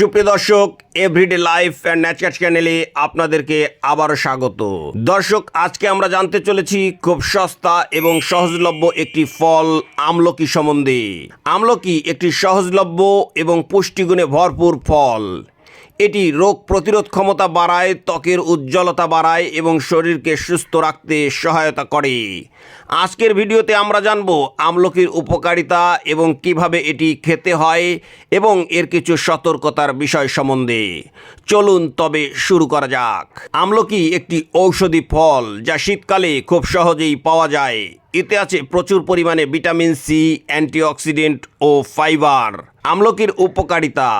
সুপ্রিয় দর্শক everyday life and ন্যাচকাট চ্যানেলে আপনাদেরকে আবারও স্বাগত। দর্শক, আজকে আমরা জানতে চলেছি খুব সস্তা এবং সহজলভ্য একটি ফল আমলকি সম্বন্ধে। আমলকি একটি সহজলভ্য এবং পুষ্টিগুণে ভরপুর ফল। এটি রোগ প্রতিরোধ ক্ষমতা বাড়ায়, ত্বকের উজ্জ্বলতা বাড়ায় এবং শরীরকে সুস্থ রাখতে সহায়তা করে। আজকের ভিডিওতে আমরা জানব আমলকির উপকারিতা এবং কীভাবে এটি খেতে হয় এবং এর কিছু সতর্কতার বিষয় সম্বন্ধে। চলুন তবে শুরু করা যাক। আমলকি একটি ঔষধি ফল যা শীতকালে খুব সহজেই পাওয়া যায়। এতে আছে প্রচুর পরিমাণে ভিটামিন সি, অ্যান্টিঅক্সিডেন্ট ও ফাইবার। আমলকির উপকারিতা।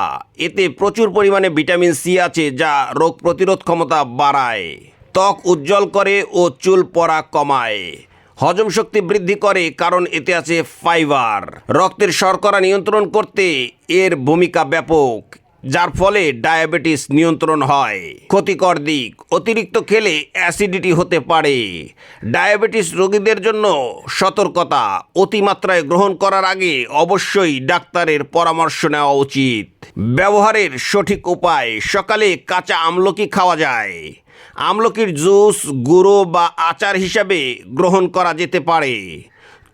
এতে প্রচুর পরিমাণে ভিটামিন সি আছে যা রোগ প্রতিরোধ ক্ষমতা বাড়ায়। ত্বক উজ্জ্বল করে ও চুল পড়া কমায়। হজম শক্তি বৃদ্ধি করে কারণ এতে আছে ফাইবার। রক্তের শর্করা নিয়ন্ত্রণ করতে এর ভূমিকা ব্যাপক। যার ফলে ডায়াবেটিস নিয়ন্ত্রণ হয়। ক্ষতিকর দিক, অতিরিক্ত খেলে অ্যাসিডিটি হতে পারে। ডায়াবেটিস রোগীদের জন্য সতর্কতা অতিমাত্রায় গ্রহণ করার আগে অবশ্যই ডাক্তারের পরামর্শ নেওয়া উচিত। ব্যবহারের সঠিক উপায়, সকালে কাঁচা আমলকি খাওয়া যায়। আমলকির জুস, গুঁড়ো বা আচার হিসাবে গ্রহণ করা যেতে পারে।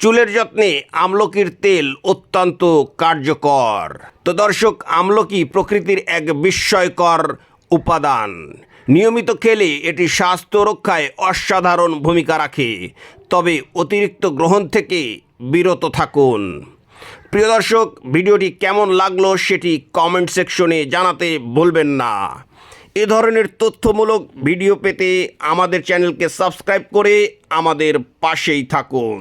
চুলের যত্নে আমলকির তেল অত্যন্ত কার্যকর। তো দর্শক, আমলকি প্রকৃতির এক বিস্ময়কর উপাদান। নিয়মিত খেলে এটি স্বাস্থ্য রক্ষায় অসাধারণ ভূমিকা রাখে। তবে অতিরিক্ত গ্রহণ থেকে বিরত থাকুন। প্রিয় দর্শক, ভিডিওটি কেমন লাগল সেটি কমেন্ট সেকশনে জানাতে ভুলবেন না। এ ধরনের তথ্যমূলক ভিডিও পেতে আমাদের চ্যানেলকে সাবস্ক্রাইব করে আমাদের পাশেই থাকুন।